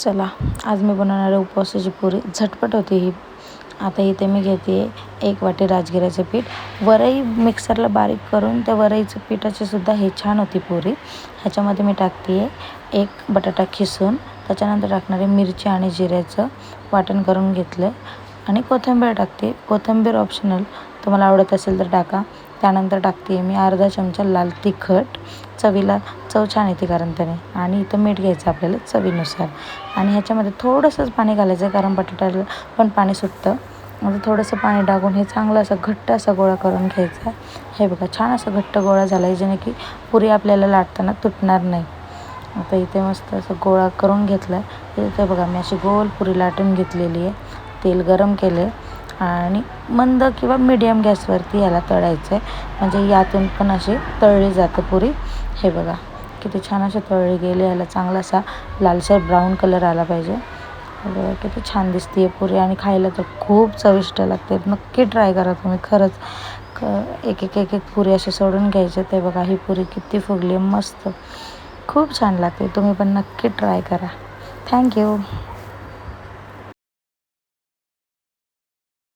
चला आज मी बनवणार आहे उपवासाची पुरी. झटपट होती ही. आता इथे मी घेते एक वाटी राजगिऱ्याचं पीठ. वरई मिक्सरला बारीक करून त्या वरईचं पिठाची सुद्धा हे छान होती पुरी. ह्याच्यामध्ये मी टाकते आहे एक बटाटा खिसून. त्याच्यानंतर टाकणारे मिरची आणि जिऱ्याचं वाटण करून घेतलं. आहे आणि कोथिंबीर टाकते. कोथिंबीर ऑप्शनल तुम्हाला आवडत असेल तर टाका. त्यानंतर टाकते मी अर्धा चमचा लाल तिखट. चवीला चव छान येते कारण त्याने. आणि इथं मीठ घ्यायचं आपल्याला चवीनुसार. आणि ह्याच्यामध्ये थोडंसंच पाणी घालायचं आहे कारण बटाट्याला पण पाणी सुटतं. आता थोडंसं पाणी टाकून हे चांगलं असं घट्ट असा गोळा करून घ्यायचा आहे. हे बघा छान असं घट्ट गोळा झाला आहे जेणे की पुरी आपल्याला लाटताना तुटणार नाही. आता इथे मस्त असं गोळा करून घेतला आहे इथे बघा मी अशी गोल पुरी लाटून घेतलेली आहे. तेल गरम केले आणि मंद किंवा मीडियम गॅसवरती याला तळायचं आहे म्हणजे यातून पण अशी तळली जाते पुरी. हे बघा किती छान अशी तळली गेले. याला चांगला असा लालसर ब्राऊन कलर आला पाहिजे. बघा किती छान दिसते पुरी. आणि खायला तर खूप चविष्ट लागते. नक्की ट्राय करा तुम्ही. खरंच क एक एक एक एक पुरी अशी सोडून घ्यायचे. ते बघा ही पुरी किती फुगली. मस्त. खूप छान लागते. तुम्ही पण नक्की ट्राय करा. थँक्यू